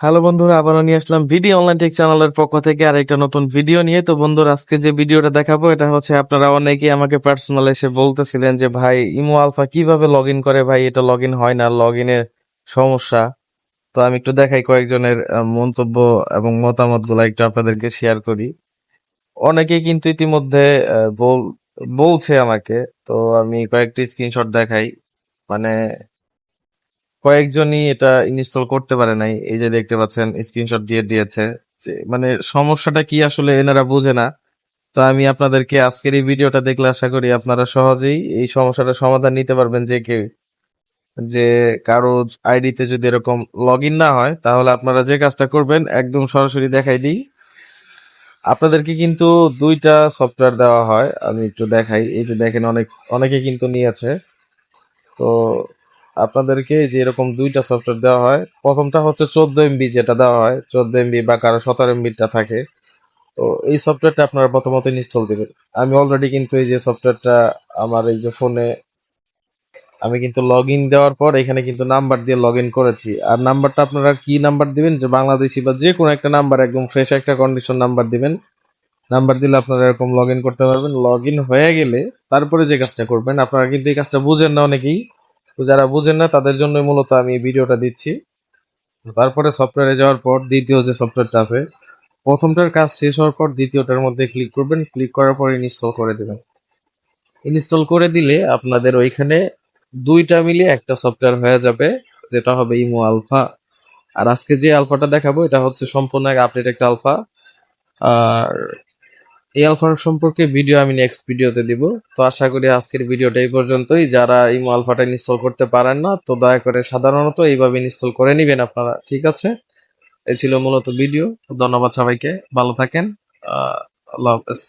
Hello বন্ধুরা, আবারও নিয়ে আসলাম ভিডিও অনলাইন টেক চ্যানেলের পক্ষ থেকে আর একটা নতুন ভিডিও নিয়ে। তো বন্ধুরা, আজকে যে ভিডিওটা দেখাবো, এটা হচ্ছে আপনারা অনেকেই আমাকে পার্সোনাল এসে বলতেছিলেন যে, ভাই, ইমো আলফা কীভাবে লগ ইন করে? ভাই, এটা লগ ইন হয় না লগ ইনের সমস্যা। তো আমি একটু দেখাই কয়েকজনের মন্তব্য এবং মতামতগুলা একটু আপনাদেরকে শেয়ার করি। অনেকেই কিন্তু ইতিমধ্যে বল, বলছে আমাকে, তো আমি কয়েকটি স্ক্রিনশট দেখাই। মানে কয়েকজনই এটা ইনস্টল করতে পারে নাই। এই যে দেখতে পাচ্ছেন স্ক্রিনশট দিয়ে দিয়েছে মানে সমস্যাটা কি আসলে এনারা বুঝে না। তো আমি আপনাদেরকে আজকের এই ভিডিওটা দেখলে আশা করি আপনারা সহজেই এই সমস্যাটার সমাধান নিতে পারবেন যে কেউ। যে কারও আইডিতে যদি এরকম লগ না হয়, তাহলে আপনারা যে কাজটা করবেন, একদম সরাসরি দেখাই দিই। আপনাদেরকে কিন্তু দুইটা সফটওয়্যার দেওয়া হয়, আমি একটু দেখাই। এই যে দেখেন, অনেক, অনেকে কিন্তু নিয়েছে। তো আপনাদেরকে যে এরকম দুইটা সফটওয়্যার দেওয়া হয়, প্রথমটা হচ্ছে চোদ্দ এমবি যেটা দেওয়া হয়, চোদ্দ এমবি বা কারও সতেরো এমবিটা থাকে। তো এই সফটওয়্যারটা আপনারা প্রথমত ইনস্টল দিবেন। আমি অলরেডি কিন্তু এই যে সফটওয়্যারটা আমার এই যে ফোনে আমি কিন্তু লগ ইন দেওয়ার পর এখানে কিন্তু নাম্বার দিয়ে লগ ইন করেছি। আর নাম্বারটা আপনারা কি নাম্বার দিবেন? যে বাংলাদেশি বা যে কোনো একটা নাম্বার একদম ফ্রেশ একটা কন্ডিশন নাম্বার দিবেন। নাম্বার দিলে আপনারা এরকম লগ ইন করতে পারবেন। লগ ইন হয়ে গেলে তারপরে যে কাজটা করবেন, আপনারা কিন্তু এই কাজটা বুঝেন না অনেকেই। তো যারা বুঝেন না, তাদের জন্য মূলত আমি এই ভিডিওটা দিচ্ছি। তারপরে সফটওয়্যারে যাওয়ার পর দ্বিতীয় যে সফটওয়্যারটা আছে, প্রথমটার কাজ শেষ হওয়ার পর দ্বিতীয়টার মধ্যে ক্লিক করবেন। ক্লিক করার পর ইনস্টল করে দেবেন। ইনস্টল করে দিলে আপনাদের ওইখানে দুইটা মিলে একটা সফটওয়্যার হয়ে যাবে, যেটা হবে ইমো আলফা আর আজকে যে আলফাটা দেখাবো, এটা হচ্ছে সম্পূর্ণ এক আপডেট একটা আলফা আর এই আলফার সম্পর্কে ভিডিও আমি নেক্সট ভিডিওতে দিব। তো আশা করি আজকের ভিডিওটা এই পর্যন্তই। যারা এই আলফাটা ইনস্টল করতে পারেন না, তো দয়া করে সাধারণত এইভাবে ইনস্টল করে নেবেন আপনারা, ঠিক আছে? এই ছিল মূলত ভিডিও ধন্যবাদ সবাইকে। ভালো থাকেন। আল্লাহ হাফেজ।